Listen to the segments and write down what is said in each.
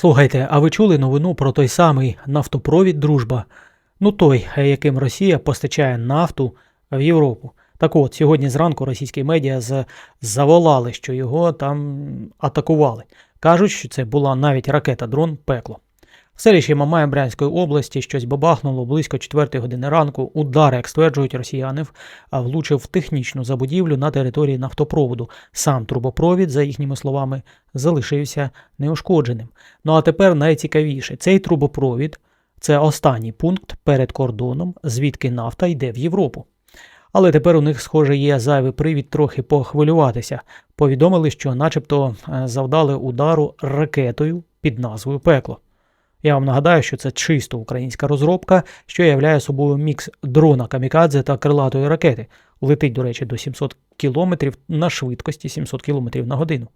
Слухайте, а ви чули новину про той самий нафтопровід Дружба? Ну той, яким Росія постачає нафту в Європу. Так от, сьогодні зранку російські медіа з- заволали, що його там атакували. Кажуть, що це була навіть ракета-дрон пекло. В селищі Мамая Брянської області щось бабахнуло близько 4 години ранку. Удар, як стверджують росіяни, влучив в технічну забудівлю на території нафтопроводу. Сам трубопровід, за їхніми словами, залишився неушкодженим. Ну а тепер найцікавіше: цей трубопровід це останній пункт перед кордоном, звідки нафта йде в Європу. Але тепер у них, схоже, є зайвий привід трохи похвилюватися. Повідомили, що начебто е, завдали удару ракетою під назвою Пекло. Я вам нагадаю, що це чисто українська розробка, що являє собою мікс дрона камікадзе та крилатої ракети. Летить, до речі, до 700 км на швидкості 700 км на годину.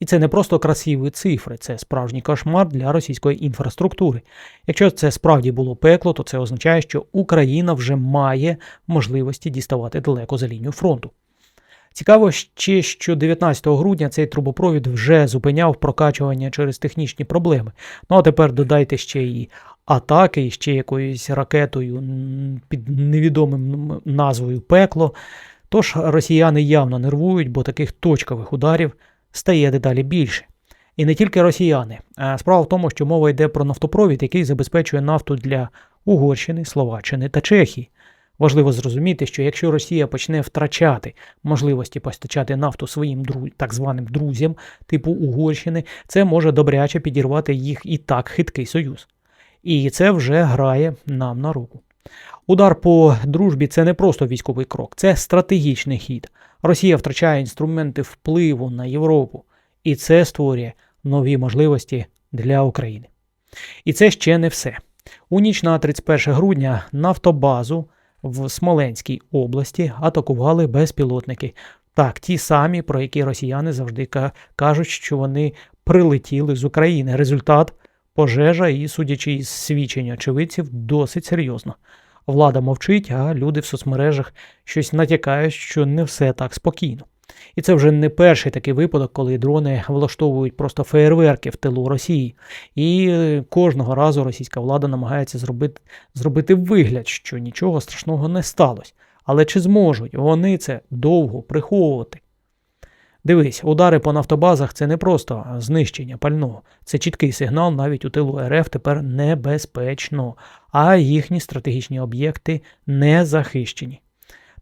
І це не просто красиві цифри, це справжній кошмар для російської інфраструктури. Якщо це справді було пекло, то це означає, що Україна вже має можливості діставати далеко за лінію фронту. Цікаво ще, що 19 грудня цей трубопровід вже зупиняв прокачування через технічні проблеми. Ну а тепер додайте ще і атаки, і ще якоюсь ракетою під невідомим назвою пекло. Тож росіяни явно нервують, бо таких точкових ударів стає дедалі більше. І не тільки росіяни. Справа в тому, що мова йде про нафтопровід, який забезпечує нафту для Угорщини, Словаччини та Чехії. Важливо зрозуміти, що якщо Росія почне втрачати можливості постачати нафту своїм так званим друзям, типу Угорщини, це може добряче підірвати їх і так хиткий союз. І це вже грає нам на руку. Удар по дружбі це не просто військовий крок, це стратегічний хід. Росія втрачає інструменти впливу на Європу, і це створює нові можливості для України. І це ще не все. У ніч на 31 грудня нафтобазу в Смоленській області атакували безпілотники. Так, ті самі, про які росіяни завжди кажуть, що вони прилетіли з України. Результат пожежа і, судячи із свідчень очевидців, досить серйозно. Влада мовчить, а люди в соцмережах щось натякають, що не все так спокійно. І це вже не перший такий випадок, коли дрони влаштовують просто феєрверки в тилу Росії. І е, кожного разу російська влада намагається зробити, зробити вигляд, що нічого страшного не сталося. Але чи зможуть вони це довго приховувати? Дивись, удари по нафтобазах це не просто знищення пального, це чіткий сигнал навіть у тилу РФ тепер небезпечно, а їхні стратегічні об'єкти не захищені.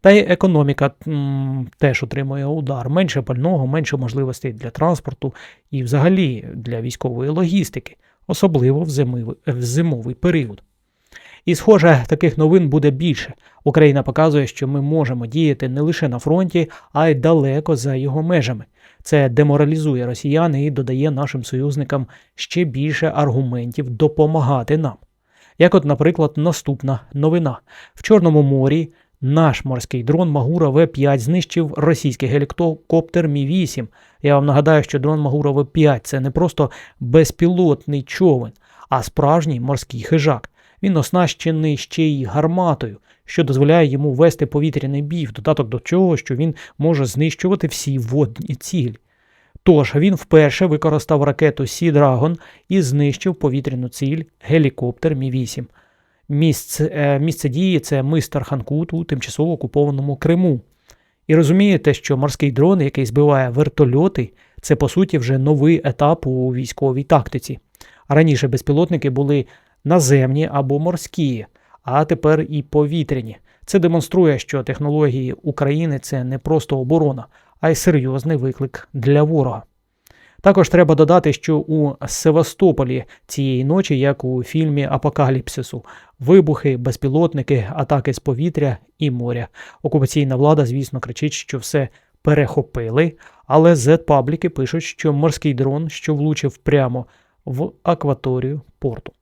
Та й економіка м, теж отримує удар. Менше пального, менше можливостей для транспорту і взагалі для військової логістики, особливо в зимовий, в зимовий період. І, схоже, таких новин буде більше. Україна показує, що ми можемо діяти не лише на фронті, а й далеко за його межами. Це деморалізує росіян і додає нашим союзникам ще більше аргументів допомагати нам. Як, от, наприклад, наступна новина: в Чорному морі наш морський дрон Магура В5 знищив російський гелікоптер Мі-8. Я вам нагадаю, що дрон Магура В5 це не просто безпілотний човен, а справжній морський хижак. Він оснащений ще й гарматою, що дозволяє йому вести повітряний бій, в додаток до чого, що він може знищувати всі водні цілі. Тож він вперше використав ракету Sea Dragon і знищив повітряну ціль гелікоптер Мі-8. Місце, е, місце дії це мистер Ханкут у тимчасово окупованому Криму. І розумієте, що морський дрон, який збиває вертольоти, це по суті вже новий етап у військовій тактиці. Раніше безпілотники були наземні або морські, а тепер і повітряні. Це демонструє, що технології України це не просто оборона, а й серйозний виклик для ворога. Також треба додати, що у Севастополі цієї ночі, як у фільмі Апокаліпсису, вибухи, безпілотники, атаки з повітря і моря. Окупаційна влада, звісно, кричить, що все перехопили, але Z-пабліки пишуть, що морський дрон, що влучив прямо в акваторію порту.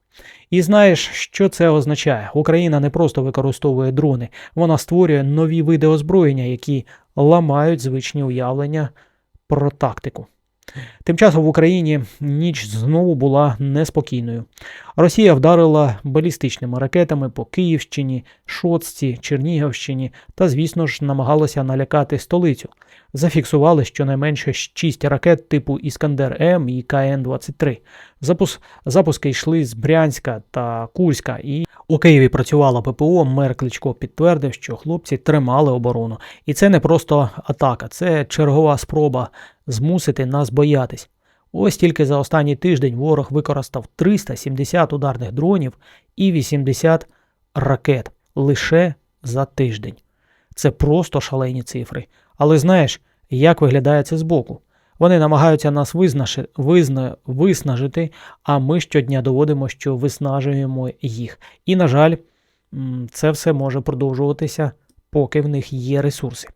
І знаєш, що це означає? Україна не просто використовує дрони, вона створює нові види озброєння, які ламають звичні уявлення про тактику. Тим часом в Україні ніч знову була неспокійною. Росія вдарила балістичними ракетами по Київщині, Шоцці, Чернігівщині та, звісно ж, намагалася налякати столицю. Зафіксували щонайменше 6 ракет типу Іскандер М і КН-23. Запус... Запуски йшли з Брянська та Курська, і у Києві працювала ППО. Мер Кличко підтвердив, що хлопці тримали оборону. І це не просто атака, це чергова спроба змусити нас боятись. Ось тільки за останній тиждень ворог використав 370 ударних дронів і 80 ракет лише за тиждень. Це просто шалені цифри. Але знаєш, як виглядає це збоку? Вони намагаються нас визнаши, визна, виснажити, а ми щодня доводимо, що виснажуємо їх. І, на жаль, це все може продовжуватися, поки в них є ресурси.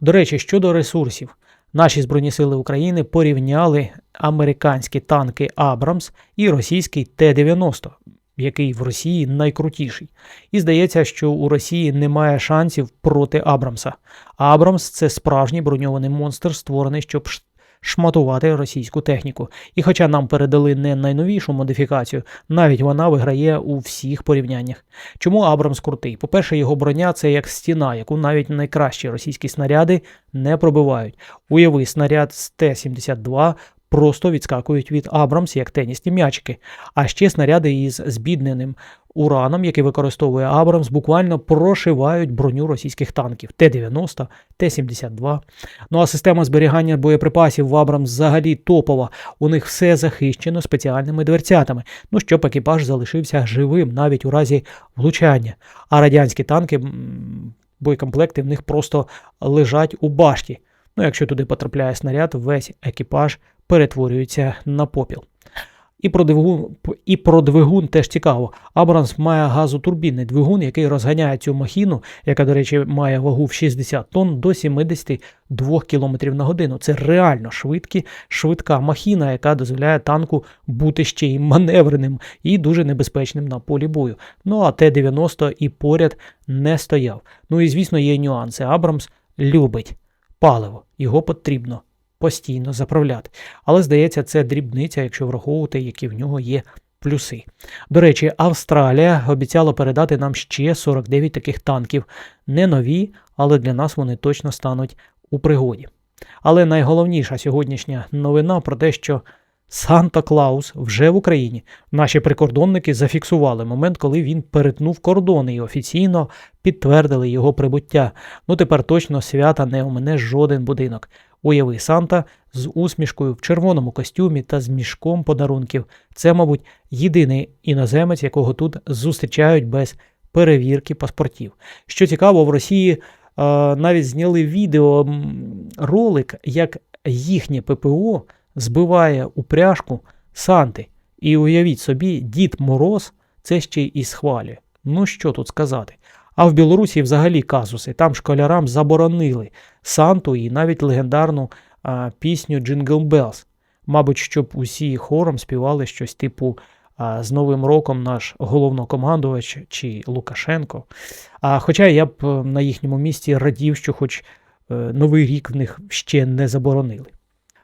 До речі, щодо ресурсів, наші Збройні Сили України порівняли американські танки Абрамс і російський Т-90, який в Росії найкрутіший. І здається, що у Росії немає шансів проти Абрамса. Абрамс це справжній броньований монстр, створений, щоб шматувати російську техніку. І хоча нам передали не найновішу модифікацію, навіть вона виграє у всіх порівняннях. Чому Абрамс крутий? По-перше, його броня це як стіна, яку навіть найкращі російські снаряди не пробивають. Уяви, снаряд з Т-72 просто відскакують від Абрамс як тенісні м'ячики. А ще снаряди із збідненим ураном, який використовує Абрамс, буквально прошивають броню російських танків Т-90, Т-72. Ну а система зберігання боєприпасів в Абрамс взагалі топова. У них все захищено спеціальними дверцятами, ну щоб екіпаж залишився живим навіть у разі влучання. А радянські танки, боєкомплекти в них просто лежать у башті. Ну, якщо туди потрапляє снаряд, весь екіпаж перетворюється на попіл. І про двигун, і про двигун теж цікаво. Абрамс має газотурбінний двигун, який розганяє цю махіну, яка, до речі, має вагу в 60 тонн до 72 км на годину. Це реально швидкі, швидка махіна, яка дозволяє танку бути ще й маневреним і дуже небезпечним на полі бою. Ну а Т-90 і поряд не стояв. Ну і звісно, є нюанси. Абрамс любить паливо, його потрібно постійно заправляти. Але здається, це дрібниця, якщо враховувати, які в нього є плюси. До речі, Австралія обіцяла передати нам ще 49 таких танків. Не нові, але для нас вони точно стануть у пригоді. Але найголовніша сьогоднішня новина про те, що Санта Клаус вже в Україні. Наші прикордонники зафіксували момент, коли він перетнув кордони і офіційно підтвердили його прибуття. Ну тепер точно свята не омине жоден будинок. Уяви Санта з усмішкою в червоному костюмі та з мішком подарунків. Це, мабуть, єдиний іноземець, якого тут зустрічають без перевірки паспортів. Що цікаво, в Росії е, навіть зняли відео ролик, як їхнє ППО збиває упряжку Санти. І уявіть собі, Дід Мороз це ще й схвалює. Ну що тут сказати? А в Білорусі взагалі казуси. Там школярам заборонили Санту і навіть легендарну а, пісню Jingle Bells. Мабуть, щоб усі хором співали щось типу а, з Новим роком наш головнокомандувач чи Лукашенко. А, хоча я б е, на їхньому місці радів, що хоч е, Новий рік в них ще не заборонили.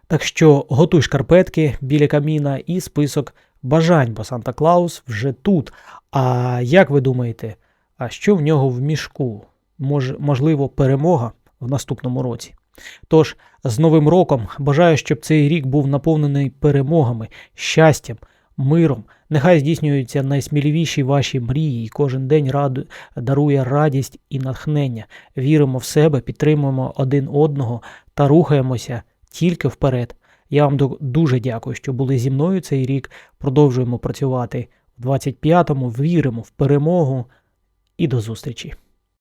Так що готуй шкарпетки біля каміна і список бажань, бо Санта Клаус вже тут. А як ви думаєте, а що в нього в мішку? Мож, можливо, перемога в наступному році? Тож, з Новим роком бажаю, щоб цей рік був наповнений перемогами, щастям, миром. Нехай здійснюються найсміливіші ваші мрії, і кожен день раду, дарує радість і натхнення. Віримо в себе, підтримуємо один одного та рухаємося тільки вперед. Я вам ду- дуже дякую, що були зі мною цей рік. Продовжуємо працювати в 25-му, віримо в перемогу і до зустрічі.